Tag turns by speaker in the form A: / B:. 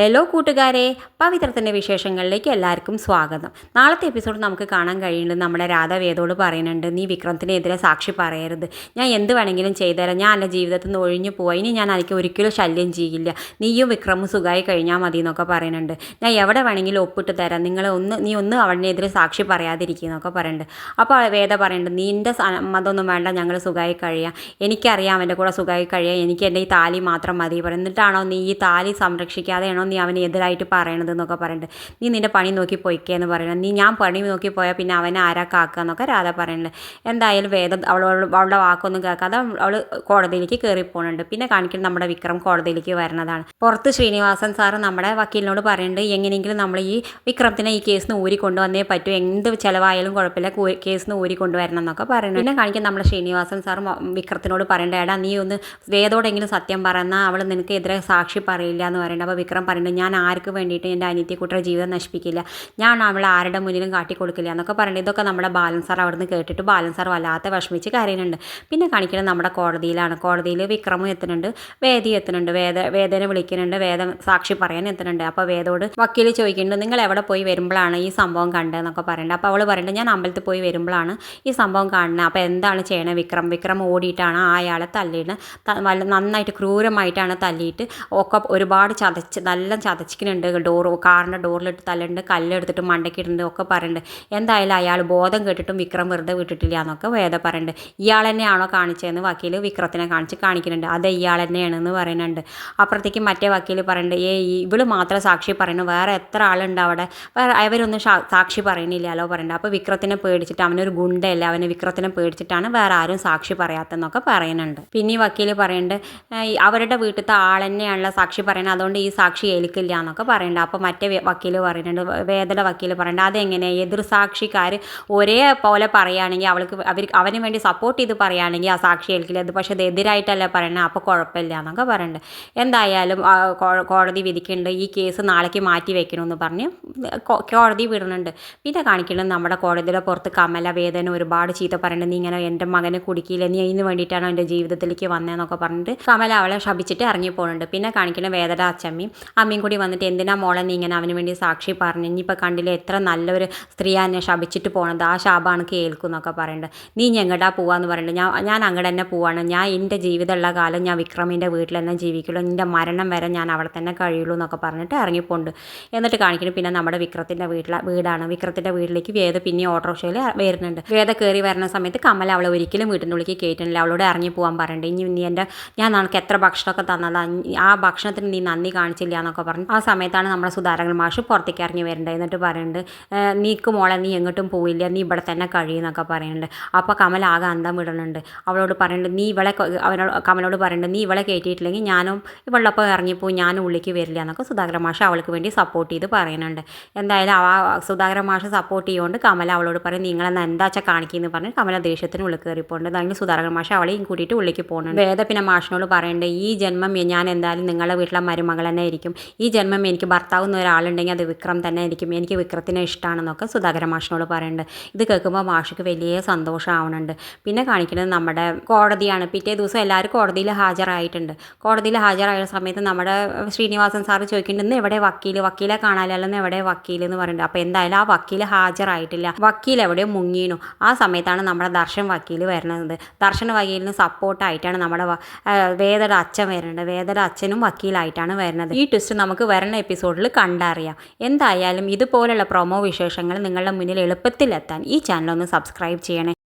A: Hello കൂട്ടുകാരെ. പവിത്രത്തിന്റെ വിശേഷങ്ങളിലേക്ക് എല്ലാവർക്കും സ്വാഗതം. നാളത്തെ എപ്പിസോഡ് നമുക്ക് കാണാൻ കഴിയുന്നത് നമ്മുടെ രാധാവേദോട് പറയുന്നുണ്ട് നീ വിക്രമത്തിനെതിരെ സാക്ഷി പറയരുത്. ഞാൻ എന്ത് വേണമെങ്കിലും ചെയ്തുതരാം. ഞാൻ എന്റെ ജീവിതത്തിൽ നിന്ന് ഒഴിഞ്ഞു പോയി ഇനി ഞാൻ അതിലേക്ക് ഒരിക്കലും ശല്യം ചെയ്യില്ല. നീയും വിക്രമും സുഖമായി കഴിഞ്ഞാൽ മതി എന്നൊക്കെ പറയുന്നുണ്ട്. ഞാൻ എവിടെ വേണമെങ്കിലും ഒപ്പിട്ട് തരാം. നിങ്ങളെ ഒന്ന് നീ ഒന്ന് അവനെതിരെ സാക്ഷി പറയാതിരിക്കുക എന്നൊക്കെ പറയുന്നുണ്ട്. അപ്പോൾ വേദ പറയുന്നുണ്ട് നിന്റെ സമ്മതമൊന്നും വേണ്ട. ഞങ്ങൾ സുഖമായി കഴിയാം. എനിക്കറിയാം അവന്റെ കൂടെ സുഖമായി കഴിയാം. എനിക്ക് എന്റെ ഈ താലി മാത്രം മതി പറയും എന്നിട്ടാണോ നീ ഈ താലി സംരക്ഷിക്കാതെയാണോ നീ അവന് എതിരായിട്ട് പറയണത് എന്നൊക്കെ പറയുന്നുണ്ട് നീ നിന്റെ പണി നോക്കി പോയിക്കേന്ന് പറയണം. നീ ഞാൻ പണി നോക്കി പോയാൽ പിന്നെ അവനെ ആരാ കാക്കുക എന്നൊക്കെ രാധ പറയുന്നുണ്ട് എന്തായാലും വേദം അവളോട് അവളുടെ വാക്കൊന്നും കേൾക്കാതെ അവൾ കോടതിയിലേക്ക് കയറി പോകുന്നുണ്ട് പിന്നെ കാണിക്കുന്നത് നമ്മുടെ വിക്രം കോടതിയിലേക്ക് വരുന്നതാണ് പുറത്ത് ശ്രീനിവാസൻ സാറ് നമ്മുടെ വക്കീലിനോട് പറയുന്നുണ്ട് എങ്ങനെയെങ്കിലും നമ്മൾ ഈ വിക്രമത്തിനെ ഈ കേസിന് ഊരി കൊണ്ടുവന്നേ പറ്റൂ. എന്ത് ചിലവായാലും കുഴപ്പമില്ല. കേസിന് ഊരി കൊണ്ടുവരണം എന്നൊക്കെ പറയുന്നുണ്ട് പിന്നെ കാണിക്കാൻ നമ്മുടെ ശ്രീനിവാസൻ സാർ വിക്രത്തിനോട് പറയേണ്ട എടാ നീ ഒന്ന് വേദോടെങ്കിലും സത്യം പറഞ്ഞാൽ അവൾ നിനക്ക് എതിരെ സാക്ഷി പറയില്ല എന്ന് പറയുന്നത് അപ്പോൾ വിക്രം പറയുന്നുണ്ട് ഞാൻ ആർക്ക് വേണ്ടിയിട്ട് എന്റെ അനിത്യക്കുട്ടിയുടെ ജീവിതം നശിപ്പിക്കില്ല. ഞാൻ അവളെ ആരുടെ മുന്നിലും കാട്ടിക്കൊടുക്കില്ല എന്നൊക്കെ പറയുന്നത് ഇതൊക്കെ നമ്മുടെ ബാലൻ സാർ കേട്ടിട്ട് ബാലൻ സാർ വല്ലാത്ത വിഷമിച്ച് കരയുന്നുണ്ട്. പിന്നെ കാണിക്കുന്നത് നമ്മുടെ കോടതിയിലാണ്. കോടതിയിൽ വിക്രമും എത്തുന്നുണ്ട് വേദി എത്തുന്നുണ്ട് വേദ വേദനെ വിളിക്കുന്നുണ്ട് വേദ സാക്ഷി പറയാൻ എത്തുന്നുണ്ട്. അപ്പോൾ വേദോട് വക്കീൽ ചോദിക്കുന്നുണ്ട് നിങ്ങൾ എവിടെ പോയി വരുമ്പോഴാണ് ഈ സംഭവം കണ്ടതെന്നൊക്കെ പറയുന്നത് അപ്പോൾ അവൾ പറയുന്നുണ്ട് ഞാൻ അമ്പലത്തിൽ പോയി വരുമ്പോഴാണ് ഈ സംഭവം കാണുന്നത്. അപ്പോൾ എന്താണ് ചെയ്യണത് വിക്രം? വിക്രം ഓടിയിട്ടാണ് അയാളെ തല്ലിയിട്ട് നന്നായിട്ട് ക്രൂരമായിട്ടാണ് തല്ലിയിട്ട് ഒക്കെ ഒരുപാട് ചതച്ച് നല്ല ചതച്ചിക്കുന്നുണ്ട് ഡോർ കാറിന്റെ ഡോറിലിട്ട് തല്ലുണ്ട് കല്ലെടുത്തിട്ട് മണ്ടക്കിട്ടുണ്ട് ഒക്കെ പറയുന്നുണ്ട് എന്തായാലും അയാൾ ബോധം കേട്ടിട്ടും വിക്രം വെറുതെ വിട്ടിട്ടില്ല എന്നൊക്കെ വേദ പറയുന്നുണ്ട് ഇയാൾ തന്നെയാണോ കാണിച്ചതെന്ന് വക്കീൽ വിക്രത്തിനെ കാണിച്ച് കാണിക്കുന്നുണ്ട്. അതെ ഇയാൾ തന്നെയാണെന്ന് പറയുന്നുണ്ട്. അപ്പുറത്തേക്ക് മറ്റേ വക്കീൽ പറയുന്നുണ്ട് ഏ ഇവൾ മാത്രം സാക്ഷി പറയുന്നു. വേറെ എത്ര ആളുണ്ട് അവിടെ? വേറെ അവരൊന്നും സാക്ഷി പറയുന്നില്ലല്ലോ പറയുന്നുണ്ട് അപ്പോൾ വിക്രത്തിനെ പേടിച്ചിട്ട് അവനൊരു ഗുണ്ടയല്ല? അവനെ വിക്രത്തിനെ പേടിച്ചിട്ടാണ് വേറെ ആരും സാക്ഷി പറയാത്തെന്നൊക്കെ പറയുന്നുണ്ട്. പിന്നെ ഈ വക്കീൽ പറയുന്നുണ്ട് അവരുടെ വീട്ടിലത്തെ ആൾ തന്നെയാണല്ലോ സാക്ഷി പറയുന്നത്. അതുകൊണ്ട് ഈ സാക്ഷി ഏൽക്കില്ല എന്നൊക്കെ പറയുന്നുണ്ട് അപ്പോൾ മറ്റേ വക്കീൽ പറയുന്നുണ്ട് വേദന വക്കീൽ പറയുന്നുണ്ട് അതെങ്ങനെ എതിർ സാക്ഷിക്കാർ ഒരേ പോലെ പറയുകയാണെങ്കിൽ അവൾക്ക് അവർ അവന് വേണ്ടി സപ്പോർട്ട് ചെയ്ത് പറയുകയാണെങ്കിൽ ആ സാക്ഷി ഏൽക്കില്ല ഇത് പക്ഷേ ഇത് എതിരായിട്ടല്ല അപ്പോൾ കുഴപ്പമില്ല എന്നൊക്കെ പറയുന്നുണ്ട് എന്തായാലും കോടതി വിധിക്കുന്നുണ്ട് ഈ കേസ് നാളേക്ക് മാറ്റി വെക്കണമെന്ന് പറഞ്ഞ് കോടതി വിടുന്നുണ്ട് പിന്നെ കാണിക്കുന്നത് നമ്മുടെ കോടതിയുടെ പുറത്ത് കമല വേദന ഒരുപാട് ചീത്ത പറയുന്നുണ്ട് നീ ഇങ്ങനെ എന്റെ മകനെ കുടിക്കില്ല നീ അതിന് വേണ്ടിയിട്ടാണ് എന്റെ ജീവിതത്തിലേക്ക് വന്നതെന്നൊക്കെ പറഞ്ഞിട്ട് കമല അവളെ ശപിച്ചിട്ട് ഇറങ്ങി പോകുന്നുണ്ട് പിന്നെ കാണിക്കുന്ന വേദന അച്ചമ്മയും അമ്മയും കൂടി വന്നിട്ട് എന്തിനാ മോളെ നീ ഇങ്ങനെ അവന് വേണ്ടി സാക്ഷി പറഞ്ഞു? ഇനിയിപ്പോൾ കണ്ടില്ല എത്ര നല്ലൊരു സ്ത്രീയാ എന്നെ ശപിച്ചിട്ട് പോണത്. ആ ശാപാണ് കേൾക്കുന്നൊക്കെ പറയുന്നുണ്ട് നീ ഞങ്ങടാ പോവാന്ന് പറയുന്നുണ്ട് ഞാൻ ഞാൻ അങ്ങോട്ട് തന്നെ പോവാണ്. ഞാൻ എന്റെ ജീവിതമുള്ള കാലം ഞാൻ വിക്രമിന്റെ വീട്ടിൽ തന്നെ ജീവിക്കുള്ളൂ. എന്റെ മരണം വരെ ഞാൻ അവിടെ തന്നെ കഴിയുള്ളൂ എന്നൊക്കെ പറഞ്ഞിട്ട് ഇറങ്ങിപ്പോണ്ട്. എന്നിട്ട് കാണിക്കുന്നു പിന്നെ നമ്മുടെ വിക്രത്തിന്റെ വീട്ടിലെ വീടാണ്. വിക്രത്തിന്റെ വീട്ടിലേക്ക് വേദ പിന്നെ ഓട്ടോറിക്ഷയിൽ വരുന്നുണ്ട്. വേദ കയറി വരുന്ന സമയത്ത് കമൽ അവളെ ഒരിക്കലും വീട്ടിന്റെ ഉള്ളിലേക്ക് കയറ്റുന്നില്ല അവളോട് ഇറങ്ങി പോകാൻ പറയുന്നുണ്ട് ഇനി നീ എന്റെ ഞാൻ നിനക്ക് എത്ര ഭക്ഷണമൊക്കെ തന്നതാ? ആ ഭക്ഷണത്തിന് നീ നന്ദി കാണിച്ചില്ല എന്നൊക്കെ പറഞ്ഞു. ആ സമയത്താണ് നമ്മുടെ സുധാരങ്ങൾ മാഷ് പുറത്തേക്ക് ഇറങ്ങി വരേണ്ടത് എന്നിട്ട് പറയുന്നുണ്ട് "ഏഹ്, നീക്ക് മോളെ നീ എങ്ങോട്ടും പോയില്ല നീ ഇവിടെ തന്നെ കഴിയുന്നൊക്കെ പറയുന്നുണ്ട്. അപ്പോൾ കമൽ ആകെ അന്തം വിടുന്നുണ്ട് അവളോട് പറയുന്നുണ്ട് നീ ഇവളെ അവനോട് കമലോട് പറയുന്നുണ്ട് നീ ഇവളെ കയറ്റിയിട്ടില്ലെങ്കിൽ ഞാനും ഇവളൊപ്പം ഇറങ്ങിപ്പോയി ഞാനും ഉള്ളിലേക്ക് വരില്ല എന്നൊക്കെ സുധാകരൻ മാഷ് അവൾക്ക് വേണ്ടി സപ്പോർട്ട് ചെയ്ത് പറയുന്നുണ്ട്. എന്തായാലും ആ സുധാകരൻ മാഷ് സപ്പോർട്ട് ചെയ്യുകൊണ്ട് കമൽ അവളോട് പറയും നിങ്ങളെന്ന് എന്താ വെച്ചാൽ കാണിക്കുന്നു? പറഞ്ഞ് കമല ദേഷ്യത്തിന് ഉള്ളിൽ കയറി പോകുന്നുണ്ട് അതായത് സുധാകരൻ മാഷ് അവളെയും കൂട്ടിയിട്ട് ഉള്ളിലേക്ക് പോകുന്നുണ്ട്. വേദ പിന്നെ മാഷിനോട് പറയേണ്ടത് ഈ ജന്മം ഞാൻ എന്തായാലും നിങ്ങളുടെ വീട്ടിലെ മരുമകൾ തന്നെ ആയിരിക്കും. ഈ ജന്മം എനിക്ക് ഭർത്താവുന്ന ഒരാളുണ്ടെങ്കിൽ അത് വിക്രം തന്നെ ആയിരിക്കും എനിക്ക് വിക്രത്തിനെ ഇഷ്ടമാണെന്നൊക്കെ സുധാകരൻ മാഷിനോട് പറയുന്നുണ്ട്. ഇത് കേൾക്കുമ്പോൾ മാഷിക്ക് വലിയ സന്തോഷമാവുന്നുണ്ട് പിന്നെ കാണിക്കുന്നത് നമ്മുടെ കോടതിയാണ്. പിറ്റേ ദിവസം എല്ലാവരും കോടതിയിൽ ഹാജരായിട്ടുണ്ട്. കോടതിയിൽ ഹാജരായ സമയത്ത് നമ്മുടെ ശ്രീനിവാസൻ സാറ് ചോദിക്കുന്നുണ്ട് എവിടെ വക്കീൽ വക്കീലെ കാണാനല്ലോ ഇന്ന് എവിടെ വക്കീൽ എന്ന് പറയുന്നുണ്ട് അപ്പോൾ എന്തായാലും ആ വക്കീൽ ഹാജരായിട്ടില്ല. വക്കീൽ എവിടെയോ മുങ്ങിയണു ആ സമയത്താണ് നമ്മുടെ ദർശൻ വക്കീൽ വരുന്നത്. ദർശൻ വക്കീലിന് സപ്പോർട്ടായിട്ടാണ് നമ്മുടെ വേദയുടെ അച്ഛൻ വരുന്നത്. വേദയുടെ അച്ഛനും വക്കീലായിട്ടാണ് വരുന്നത്. ഈ ട്വിസ്റ്റ് നമുക്ക് വരുന്ന എപ്പിസോഡിൽ കണ്ടറിയാം. എന്തായാലും ഇതുപോലുള്ള പ്രൊമോ വിശേഷങ്ങൾ നിങ്ങളുടെ മുന്നിൽ എളുപ്പത്തിലെത്താൻ ഈ ചാനൽ ഒന്ന് സബ്സ്ക്രൈബ് ചെയ്യണേ.